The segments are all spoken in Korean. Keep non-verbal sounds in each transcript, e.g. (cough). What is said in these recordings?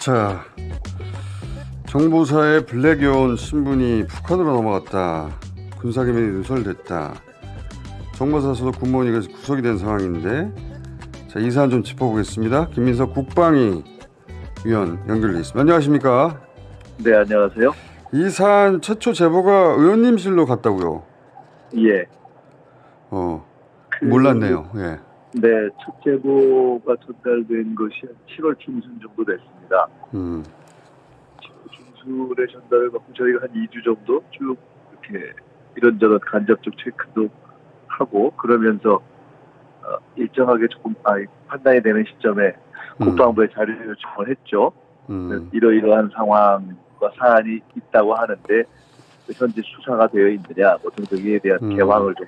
자, 정보사의 블랙요원 신분이 북한으로 넘어갔다. 군사기밀이 누설됐다. 정보사 소속 군무원이 그래서 구속이 된 상황인데, 자, 이 사안 좀 짚어보겠습니다. 김민석 국방위 위원 연결돼 있습니다. 안녕하십니까? 네, 안녕하세요. 이 사안 최초 제보가 의원님실로 갔다고요? 예. 어, 그, 몰랐네요. 예. 네, 첫 제보가 전달된 것이 한 7월 중순 정도 됐습니다. 음, 7월 중순에 전달을 받고 저희가 한 2주 정도 쭉 이렇게 이런저런 간접적 체크도 하고 그러면서 어, 일정하게 조금 아, 판단이 되는 시점에 음, 국방부에 자료 요청을 했죠. 음, 이러이러한 상황과 사안이 있다고 하는데 현재 수사가 되어 있느냐, 뭐 등등에 대한 음. 개황을 좀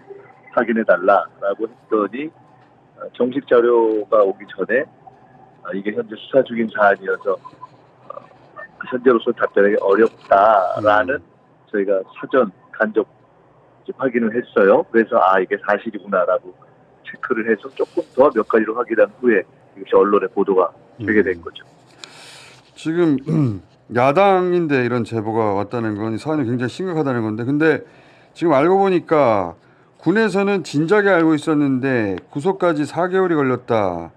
확인해 달라라고 했더니 어, 정식 자료가 오기 전에 어, 이게 현재 수사 중인 사안이어서 어, 현재로서 답변하기 어렵다라는 음. 저희가 사전 간접 확인을 했어요. 그래서 아 이게 사실이구나라고 체크를 해서 조금 더 몇 가지로 확인한 후에 이것이 언론에 보도가 되게 된 거죠. 지금 (clears throat) 야당인데 이런 제보가 왔다는 건 사안이 굉장히 심각하다는 건데 근데 지금 알고 보니까 군에서는 진작에 알고 있었는데 구속까지 4개월이 걸렸다.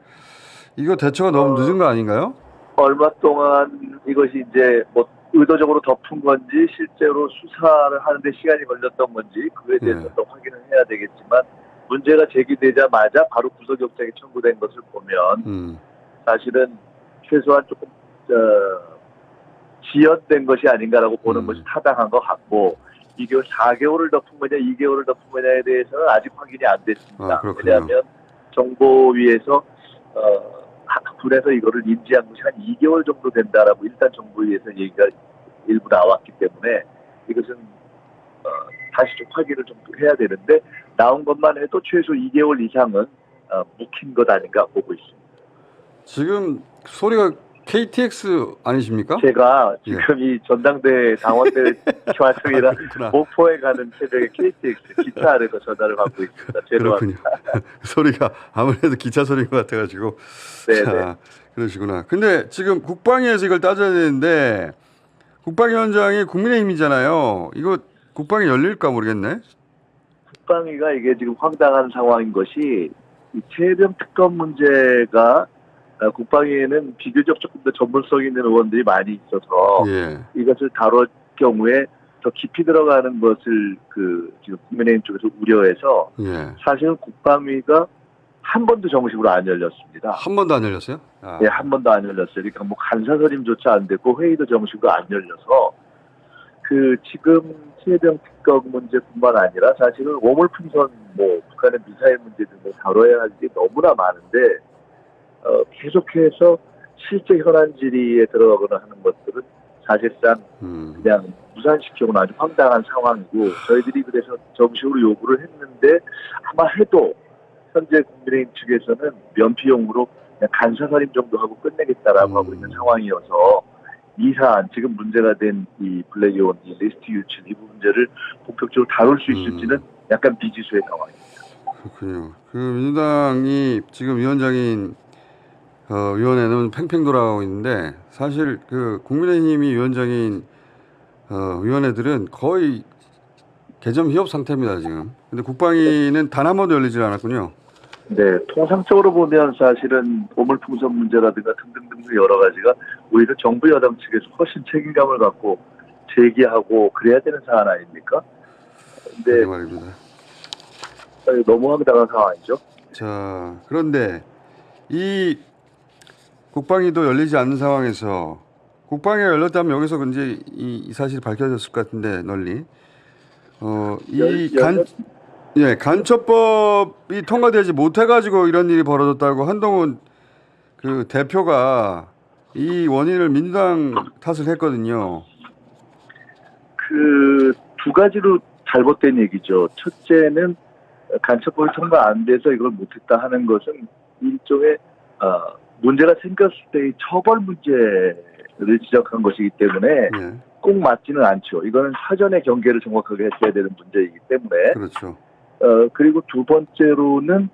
이거 대처가 너무 어. 늦은 거 아닌가요? 얼마 동안 이것이 이제 뭐 의도적으로 덮은 건지 실제로 수사를 하는데 시간이 걸렸던 건지 그에 대해서 네. 또 확인을 해야 되겠지만 문제가 제기되자마자 바로 구속영장이 청구된 것을 보면 음, 사실은 최소한 조금 어, 지연된 것이 아닌가라고 보는 음. 것이 타당한 것 같고 이게 4개월을 덮은 거냐 2개월을 덮은 거냐에 대해서는 아직 확인이 안 됐습니다. 아. 왜냐하면 정보위에서 어, 하- 군에서 이거를 인지한 것이 한 2개월 정도 된다라고 일단 정보위에서 얘기가 일부 나왔기 때문에 이것은 어, 다시 좀 확인을 좀 해야 되는데 나온 것만 해도 최소 2개월 이상은 어, 묵힌 것 아닌가 보고 있습니다. 지금 소리가 KTX 아니십니까? 제가 예. 지금 이 전당대 당원대 (laughs) 그렇구나. 목포에 가는 새벽에 KTX 기차 아래서 전화를 받고 있습니다. (laughs) 죄송합니다. (laughs) 소리가 아무래도 기차 소리인 것 같아가지고. 네네. 자, 그러시구나. 근데 지금 국방위에서 이걸 따져야 되는데 국방위원장이 국민의힘이잖아요. 이거 국방이 열릴까 모르겠네. 국방위가 이게 지금 황당한 상황인 것이 이 최병 특검 문제가 어, 국방위에는 비교적 조금 더 전문성 있는 의원들이 많이 있어서 예. 이것을 다룰 경우에 더 깊이 들어가는 것을 그 지금 국민의힘 쪽에서 우려해서 예. 사실은 국방위가 한 번도 정식으로 안 열렸습니다. 한 번도 안 열렸어요? 아, 예, 한 번도 안 열렸어요. 그러니까 뭐 간사설임조차 안 됐고 회의도 정식으로 안 열려서 그 지금 최병 특검 문제뿐만 아니라 사실은 오물풍선 뭐 북한의 미사일 문제 등을 다뤄야 할 일이 너무나 많은데 어, 계속해서 실제 현안 질의에 들어가거나 하는 것들은 사실상 음. 그냥 무산시키고는 아주 황당한 상황이고 저희들이 그래서 정식으로 요구를 했는데 아마 해도 현재 국민의힘 측에서는 면피용으로 그냥 간사살인 정도 하고 끝내겠다라고 음. 하고 있는 상황이어서 이 사안 지금 문제가 된 이 블랙이온 이 리스트 유출 이 문제를 본격적으로 다룰 수 있을지는 약간 미지수의 상황입니다. 그렇군요. 그 민주당이 지금 위원장인 어, 위원회는 팽팽 돌아가고 있는데 사실 그 국민의힘이 위원장인 어, 위원회들은 거의 개점 휴업 상태입니다 지금. 근데 국방위는 단 한 번도 열리질 않았군요. 네, 통상적으로 보면 사실은 보물풍선 문제라든가 등등등 여러 가지가 오히려 정부 여당 측에서 훨씬 책임감을 갖고 제기하고 그래야 되는 사안 아닙니까? 네 근데 말입니다. 너무 황당한 상황이죠. 자 그런데 이 국방위도 열리지 않는 상황에서 국방위가 열렸다면 여기서 이제 이, 이 사실이 밝혀졌을 것 같은데 널리 열- 어이 간 예, 간첩법이 통과되지 못해가지고 이런 일이 벌어졌다고 한동훈 그 대표가 이 원인을 민주당 탓을 했거든요. 그 두 가지로 잘못된 얘기죠. 첫째는 간첩법이 통과 안 돼서 이걸 못했다 하는 것은 일종의 어, 문제가 생겼을 때의 처벌 문제를 지적한 것이기 때문에 예, 꼭 맞지는 않죠. 이거는 사전에 경계를 정확하게 했어야 되는 문제이기 때문에 그렇죠. 어, 그리고 두 번째로는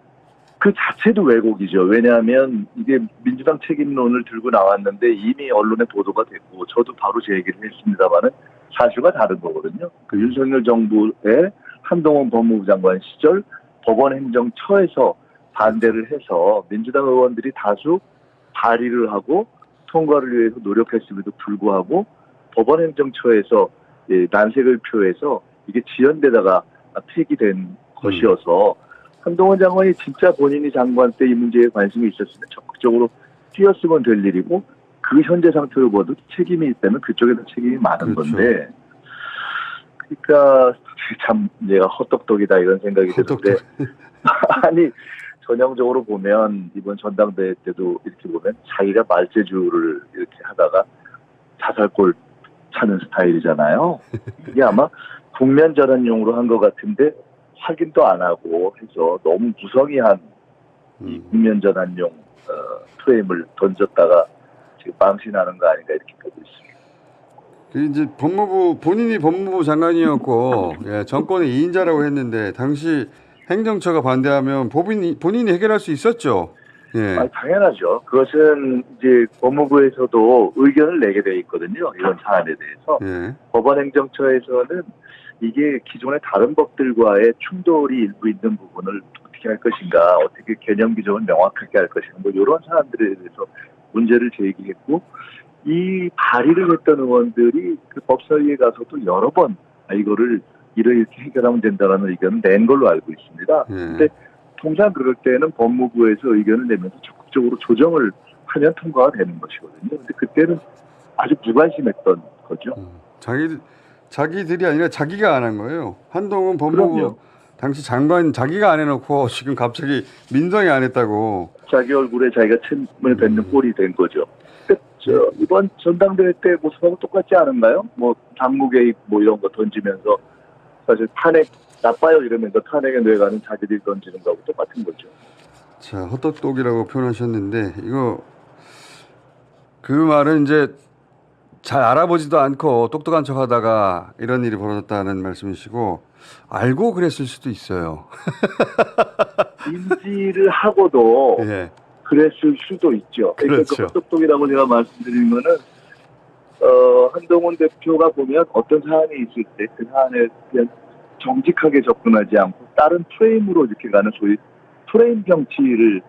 그 자체도 왜곡이죠. 왜냐하면 이게 민주당 책임론을 들고 나왔는데 이미 언론에 보도가 됐고 저도 바로 제 얘기를 했습니다만은 사실과 다른 거거든요. 그 윤석열 정부의 한동훈 법무부 장관 시절 법원 행정처에서 반대를 해서 민주당 의원들이 다수 발의를 하고 통과를 위해서 노력했음에도 불구하고 법원 행정처에서 예, 난색을 표해서 이게 지연되다가 폐기된 것이어서 한동훈 장관이 진짜 본인이 장관 때 이 문제에 관심이 있었으면 적극적으로 뛰었으면 될 일이고 그 현재 상태로 봐도 책임이 있다면 그쪽에도 책임이 많은 그렇죠. 건데 그러니까 참 내가 헛똑똑이다 이런 생각이 드는데 (laughs) (laughs) 아니 전형적으로 보면 이번 전당대회 때도 이렇게 보면 자기가 말재주를 이렇게 하다가 자살골 차는 스타일이잖아요. 이게 아마 국면 전환용으로 한 것 같은데 확인도 안 하고 해서 너무 무성의한 이 음. 국면 전환용 어, 프레임을 던졌다가 지금 망신하는 거 아닌가 이렇게 보고 있습니다. 그 이제 법무부 본인이 법무부 장관이었고 (laughs) 예, 정권의 2인자라고 했는데 당시 행정처가 반대하면 본인이 본인이 해결할 수 있었죠. 예. 아, 당연하죠. 그것은 이제 법무부에서도 의견을 내게 돼 있거든요. 이런 사안에 대해서. 예. 법원행정처에서는 이게 기존의 다른 법들과의 충돌이 일부 있는 부분을 어떻게 할 것인가, 어떻게 개념 규정을 명확하게 할 것인가, 뭐 이런 사안들에 대해서 문제를 제기했고, 이 발의를 했던 의원들이 그 법사위에 가서도 여러 번 아, 이거를 이렇게 해결하면 된다는 의견을 낸 걸로 알고 있습니다. 예. 근데 통상 그럴 때는 법무부에서 의견을 내면서 적극적으로 조정을 하면 통과가 되는 것이거든요. 근데 그때는 아주 무관심했던 거죠. 음. 자기 자기들이 아니라 자기가 안 한 거예요. 한동훈 법무부 그럼요. 당시 장관 자기가 안 해놓고 지금 갑자기 민정이 안 했다고. 자기 얼굴에 자기가 침을 뱉는 꼴이 된 거죠. 그, 저, 이번 전당대회 때 모습하고 똑같지 않은가요? 뭐, 당무 개입 뭐 이런 거 던지면서 사실 탄핵 나빠요 이러면서 탄핵에 뇌가는 자기들이 던지는 거하고 똑같은 거죠. 자 헛똑똑이라고 표현하셨는데 이거 그 말은 이제 잘 알아보지도 않고 똑똑한 척 하다가 이런 일이 벌어졌다는 말씀이시고 알고 그랬을 수도 있어요. (laughs) 인지를 하고도 예. 그랬을 수도 있죠. 그러니까 그렇죠. 그 헛똑똑이라고 제가 말씀드린 거는 어, 한동훈 대표가 보면 어떤 사안이 있을 때 그 사안에 그냥 정직하게 접근하지 않고 다른 프레임으로 이렇게 가는 소위 프레임 정치를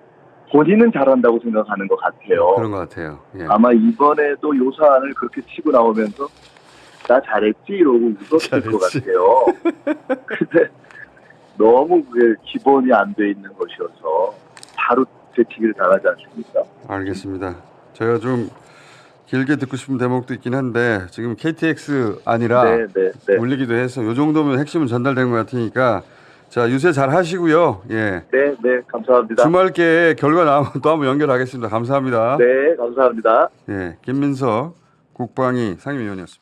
본인은 잘한다고 생각하는 것 같아요. 그런 것 같아요. 예. 아마 이번에도 요 사안을 그렇게 치고 나오면서 나 잘했지 이러고 웃었을 것. 같아요. (laughs) 근데 너무 그게 기본이 안 돼 있는 것이어서 바로 되튀기를 당하지 않습니까? 알겠습니다. 제가 좀 길게 듣고 싶은 대목도 있긴 한데 지금 KTX 아니라 네, 네, 네. 울리기도 해서 요 정도면 핵심은 전달된 것 같으니까 자 유세 잘 하시고요. 예. 네, 네, 감사합니다. 주말께 결과 나오면 또 한번 연결하겠습니다. 감사합니다. 네, 감사합니다. 예, 김민석 국방위 상임위원이었습니다.